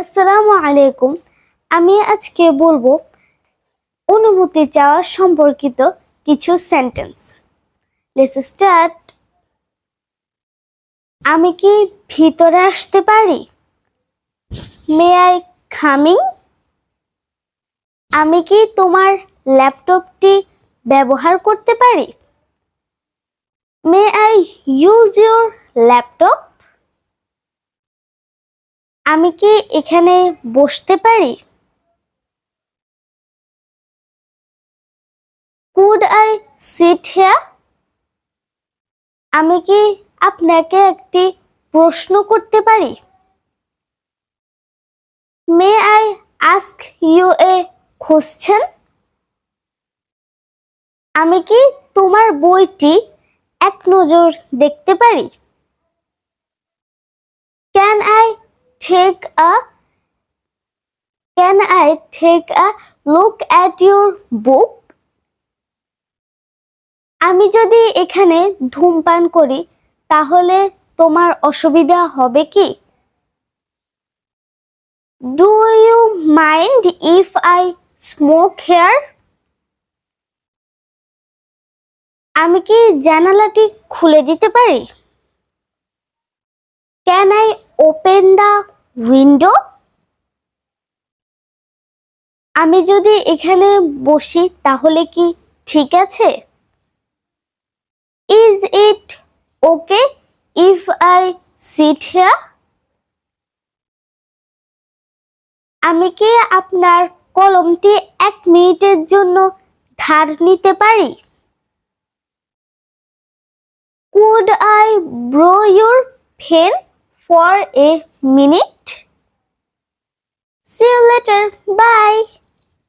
আসসালামু আলাইকুম। আমি আজকে বলব অনুমতি চাওয়া সম্পর্কিত কিছু সেন্টেন্স লেটস স্টার্ট আমি কি ভিতরে আসতে পারি? মে আই খামিং আমি কি তোমার ল্যাপটপটি ব্যবহার করতে পারি? May I use your laptop আমি কি এখানে বসতে পারি? কুড আই সিট হিয়ার আমি কি আপনাকে একটি প্রশ্ন করতে পারি? May I ask you a question আমি কি তোমার বইটি এক নজর দেখতে পারি? Take a, can I take a look at your book? আমি যদি এখানে ধূমপান করি, তাহলে তোমার অসুবিধা হবে কি? Do you mind if I smoke here আমি কি জানালাটি খুলে দিতে পারি? Can I open the window আমি যদি এখানে বসি, তাহলে কি ঠিক আছে? Is it okay if I sit here আমি কি আপনার কলমটি এক মিনিটের জন্য ধার নিতে পারি? Could I borrow your pen for a minute.